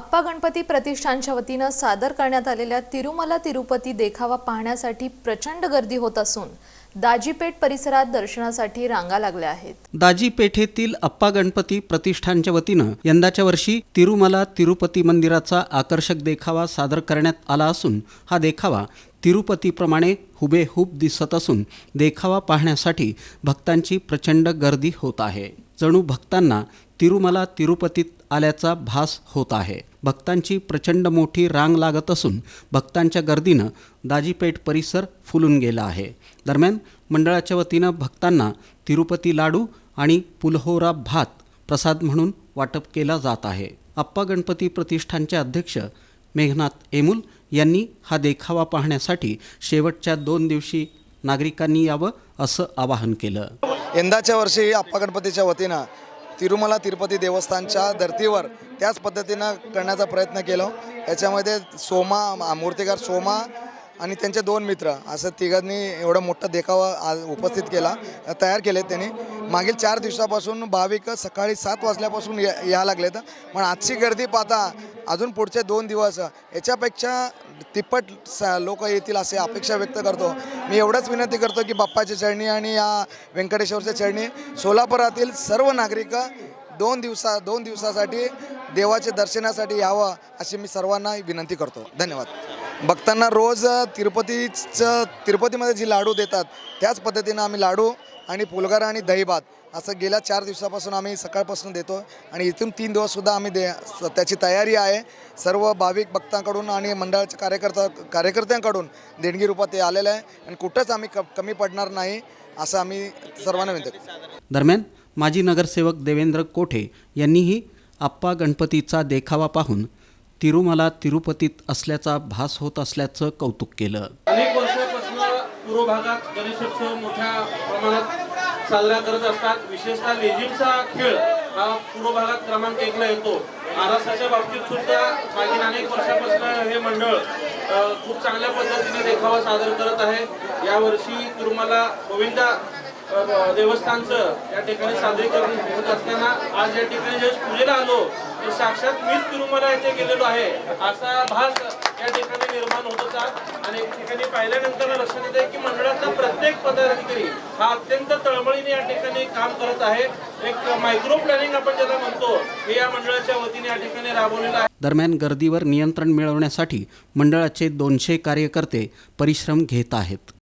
आप्पा गणपती प्रतिष्ठानच्या वतीनं सादर करण्यात आलेल्या तिरुमला तिरुपती देखावा पाहण्यासाठी प्रचंड गर्दी होत असून दाजीपेठ परिसरात दर्शनासाठी रांगा लागल्या आहेत. दाजीपेठेतील अप्पा गणपती प्रतिष्ठानच्या वतीनं यंदाच्या वर्षी तिरुमला तिरुपती मंदिराचा आकर्षक देखावा सादर करण्यात आला असून हा देखावा तिरुपतीप्रमाणे हुबेहूब दिसत असून देखावा पाहण्यासाठी भक्तांची प्रचंड गर्दी होत आहे. जणू भक्तांना तिरुमला तिरुपतीत आल्याचा भास होत आहे. भक्तांची प्रचंड मोठी रांग लागत असून भक्तांच्या गर्दीनं दाजीपेठ परिसर फुलून गेला आहे. दरम्यान मंडळाच्या वतीनं भक्तांना तिरुपती लाडू आणि पुलहोरा भात प्रसाद म्हणून वाटप केला जात आहे. अप्पा गणपती प्रतिष्ठानचे अध्यक्ष मेघनाथ एमुल यांनी हा देखावा पाहण्यासाठी शेवटच्या दोन दिवशी नागरिकांनी यावं असं आवाहन केलं. यंदाच्या वर्षी आप्पा गणपतीच्या वतीनं तिरुमला तिरुपती देवस्थानच्या धर्तीवर त्याच पद्धतीनं करण्याचा प्रयत्न केला. याच्यामध्ये सोमा मूर्तिकार सोमा आणि त्यांचे दोन मित्र असं तिघांनी एवढा मोठा देखावा आज उपस्थित केला तयार केले त्यांनी. मागील चार दिवसापासून भाविक सकाळी सात वाजल्यापासून या या लागलेत. पण आजची गर्दी पाहता अजून पुढचे दोन दिवस याच्यापेक्षा तिप्पट स लोक येतील असे अपेक्षा व्यक्त करतो. मी एवढंच विनंती करतो की बाप्पाची चळणी आणि या व्यंकटेश्वरच्या चढणी सोलापुरातील सर्व नागरिक दोन दिवसा दोन दिवसासाठी देवाच्या दर्शनासाठी यावं अशी मी सर्वांना विनंती करतो. धन्यवाद. भक्तांना रोज तिरुपतीचं तिरुपतीमध्ये जी लाडू देतात त्याच पद्धतीनं आम्ही लाडू आणि पुलगारा आणि दहीभात असं गेल्या चार दिवसापासून आम्ही सकाळपासून देतो आणि इथून तीन दिवससुद्धा आम्ही दे स- त्याची तयारी आहे. सर्व भाविक भक्तांकडून आणि मंडळाच्या कार्यकर्ता कार्यकर्त्यांकडून देणगी रूपात ते आलेलं आहे आणि कुठंच आम्ही क कमी पडणार नाही असं आम्ही सर्वांना विनंती दरम्यान माजी नगरसेवक देवेंद्र कोठे यांनीही आप्पा गणपतीचा देखावा पाहून तिरुमला तिरुपतीत असल्याचा भास होत असल्याचं कौतुक केलं. अनेक वर्षापासून पूर्व भागात गणेशोत्सव मोठ्या प्रमाणात साजरा करत असतात. विशेषतः लेझिमचा खेळ हा पूर्व भागात क्रमांक एकला येतो. महाराष्ट्राच्या बाबतीत सुद्धा मागील अनेक वर्षापासून हे मंडळ खूप चांगल्या पद्धतीने देखावा सादर करत आहे. यावर्षी तिरुमला गोविंदा देवस्थानचं या ठिकाणी सादरीकरण होत असताना आज या ठिकाणी ज्यावेळेस पूजेला आलो तर साक्षात मीच तिरुमला येथे गेलेलो आहे. असा भास या ठिकाणी निर्माण होत होता. आणि या ठिकाणी पाहिल्यानंतर लक्षात येते की मंडळाचा प्रत्येक पदाधिकारी हा अत्यंत तळमळीने या ठिकाणी काम करत आहे. एक मायक्रो प्लॅनिंग आपण ज्याला म्हणतो हे या मंडळाच्या वतीने या ठिकाणी राबवलेलं आहे. दरम्यान गर्दीवर नियंत्रण मिळवण्यासाठी मंडळाचे दोनशे कार्यकर्ते परिश्रम घेत आहेत.